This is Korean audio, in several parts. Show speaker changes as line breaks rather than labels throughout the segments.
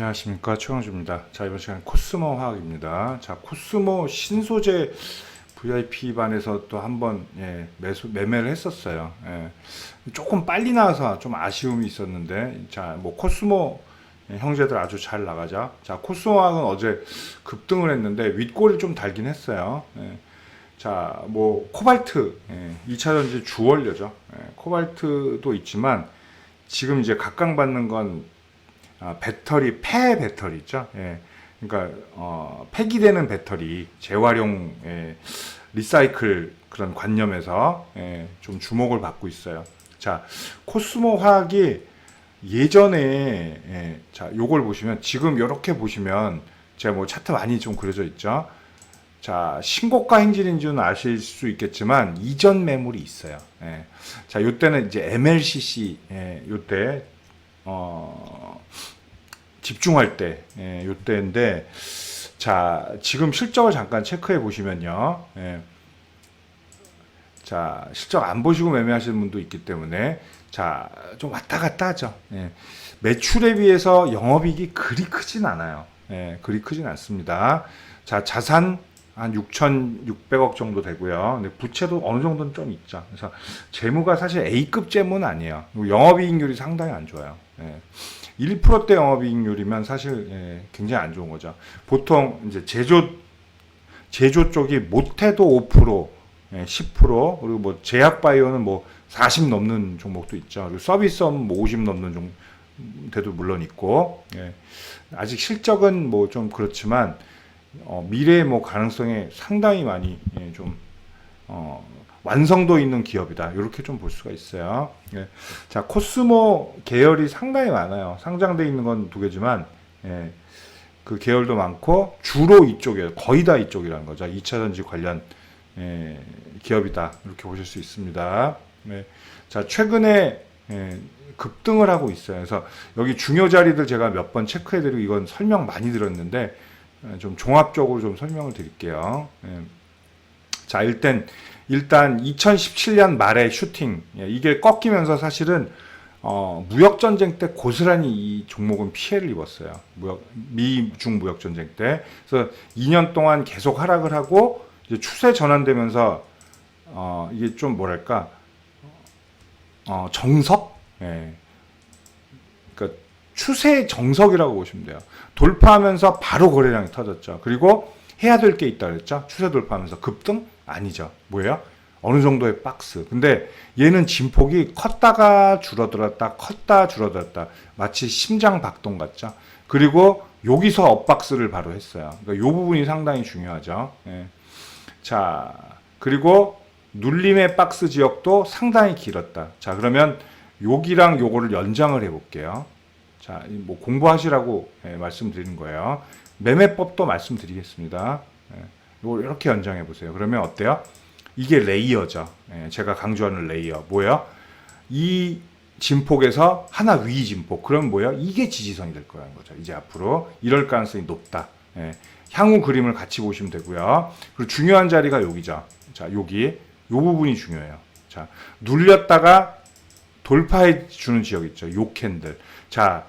안녕하십니까 최영주입니다. 자 이번 시간 코스모 화학입니다. 자 코스모 신소재 VIP 반에서 또 한번 예, 매수 매매를 했었어요. 예. 조금 빨리 나와서 좀 아쉬움이 있었는데 자뭐 코스모 예, 형제들 아주 잘 나가자. 자 코스모 화학은 어제 급등을 했는데 윗골이 좀 달긴 했어요. 예. 자뭐 코발트 예, 2차 전지 주원료죠. 예, 코발트도 있지만 지금 이제 각광받는 건 아, 배터리 폐 배터리 있죠. 예. 그러니까 어, 폐기되는 배터리 재활용 예, 리사이클 그런 관념에서 예, 좀 주목을 받고 있어요. 자 코스모 화학이 예전에 예, 자 요걸 보시면 지금 이렇게 보시면 제가 뭐 차트 많이 좀 그려져 있죠. 자 신고가 행진인 줄은 아실 수 있겠지만 이전 매물이 있어요. 예. 자 요때는 이제 MLCC 예, 요때 어, 집중할 때, 예, 요 때인데, 자, 지금 실적을 잠깐 체크해 보시면요. 예, 자, 실적 안 보시고 매매하시는 분도 있기 때문에, 자, 좀 왔다 갔다 하죠. 예, 매출에 비해서 영업이익이 그리 크진 않아요. 예, 그리 크진 않습니다. 자, 자산 한 6,600억 정도 되고요. 근데 부채도 어느 정도는 좀 있죠. 그래서 재무가 사실 A급 재무는 아니에요. 영업이익률이 상당히 안 좋아요. 예. 1%대 영업이익률이면 사실 예, 굉장히 안 좋은 거죠. 보통 이제 제조 제조 쪽이 못해도 5%, 예, 10% 그리고 뭐 제약 바이오는 뭐 40 넘는 종목도 있죠. 그리고 서비스업은 뭐50 넘는 종목도 물론 있고 예. 아직 실적은 뭐 좀 그렇지만 어, 미래의 뭐 가능성에 상당히 많이 예, 좀 어, 완성도 있는 기업이다. 이렇게 좀 볼 수가 있어요. 예. 자, 코스모 계열이 상당히 많아요. 상장돼 있는 건 두 개지만 예, 그 계열도 많고 주로 이쪽이에요. 거의 다 이쪽이라는 거죠. 2차 전지 관련 예, 기업이다. 이렇게 보실 수 있습니다. 네. 자, 최근에 예, 급등을 하고 있어요. 그래서 여기 중요 자리들 제가 몇 번 체크해드리고 이건 설명 많이 들었는데 예, 좀 종합적으로 좀 설명을 드릴게요. 예. 자, 일단 일단 2017년 말에 슈팅 예, 이게 꺾이면서 사실은 어, 무역 전쟁 때 고스란히 이 종목은 피해를 입었어요. 무역 미중 무역 전쟁 때 그래서 2년 동안 계속 하락을 하고 이제 추세 전환되면서 어, 이게 좀 뭐랄까 어, 정석 예. 그러니까 추세 정석이라고 보시면 돼요. 돌파하면서 바로 거래량이 터졌죠. 그리고 해야 될 게 있다 그랬죠. 추세 돌파하면서 급등 아니죠. 뭐예요? 어느 정도의 박스. 근데 얘는 진폭이 컸다가 줄어들었다, 컸다 줄어들었다. 마치 심장 박동 같죠. 그리고 여기서 업박스를 바로 했어요. 그러니까 이 부분이 상당히 중요하죠. 예. 자, 그리고 눌림의 박스 지역도 상당히 길었다. 자, 그러면 여기랑 요거를 연장을 해볼게요. 자, 이뭐 공부하시라고 예, 말씀드리는 거예요. 매매법도 말씀드리겠습니다. 예, 이렇게 연장해 보세요. 그러면 어때요? 이게 레이어죠. 예, 제가 강조하는 레이어. 뭐예요? 이 진폭에서 하나 위 진폭. 그럼 뭐예요? 이게 지지선이 될 거라는 거죠. 이제 앞으로 이럴 가능성이 높다. 예, 향후 그림을 같이 보시면 되고요. 그리고 중요한 자리가 여기죠. 자, 여기 요 부분이 중요해요. 자, 눌렸다가 돌파해 주는 지역 있죠. 요 캔들. 자,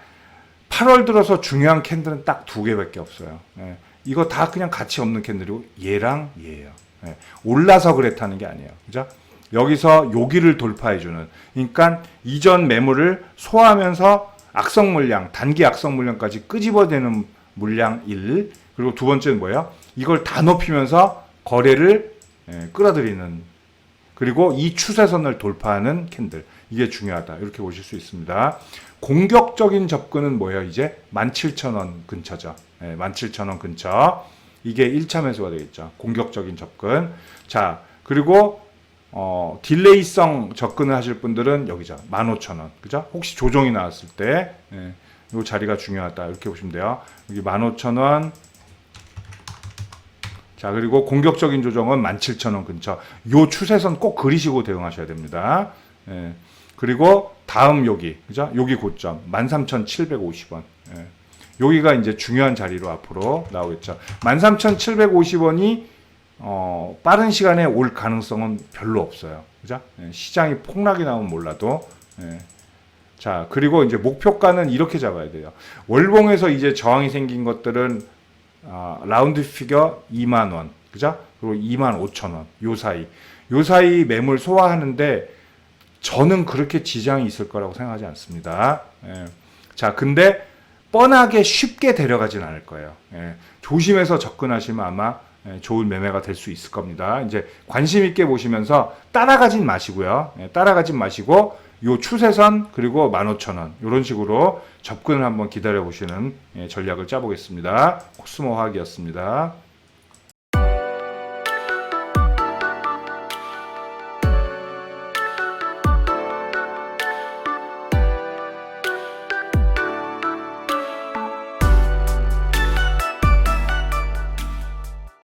8월 들어서 중요한 캔들은 딱 두 개밖에 없어요. 예, 이거 다 그냥 가치 없는 캔들이고 얘랑 얘예요. 예, 올라서 그랬다는 게 아니에요. 그죠? 여기서 여기를 돌파해 주는. 그러니까 이전 매물을 소화하면서 악성 물량, 단기 악성 물량까지 끄집어내는 물량 1. 그리고 두 번째는 뭐예요? 이걸 다 높이면서 거래를 예, 끌어들이는 그리고 이 추세선을 돌파하는 캔들 이게 중요하다 이렇게 보실 수 있습니다. 공격적인 접근은 뭐예요? 이제 17,000원 근처죠. 예, 17,000원 근처 이게 1차 매수가 되겠죠. 공격적인 접근. 자 그리고 어, 딜레이성 접근을 하실 분들은 여기죠. 15,000원. 그죠? 혹시 조정이 나왔을 때, 예, 요 자리가 중요하다. 이렇게 보시면 돼요. 여기 15,000원. 자, 그리고 공격적인 조정은 17,000원 근처. 요 추세선 꼭 그리시고 대응하셔야 됩니다. 예. 그리고 다음 여기, 그죠? 여기 고점 13,750원. 예. 여기가 이제 중요한 자리로 앞으로 나오겠죠. 13,750원이 어, 빠른 시간에 올 가능성은 별로 없어요. 그죠? 예, 시장이 폭락이 나오면 몰라도. 예. 자, 그리고 이제 목표가는 이렇게 잡아야 돼요. 월봉에서 이제 저항이 생긴 것들은 아, 라운드 피겨 2만 원, 그죠? 그리고 2만 5천 원, 요 사이, 요 사이 매물 소화하는데 저는 그렇게 지장이 있을 거라고 생각하지 않습니다. 예. 자, 근데 뻔하게 쉽게 데려가진 않을 거예요. 예. 조심해서 접근하시면 아마 예, 좋은 매매가 될 수 있을 겁니다. 이제 관심 있게 보시면서 따라가진 마시고요. 예, 따라가진 마시고 요 추세선 그리고 15,000원 이런 식으로 접근을 한번 기다려 보시는 예, 전략을 짜보겠습니다. 코스모 화학이었습니다.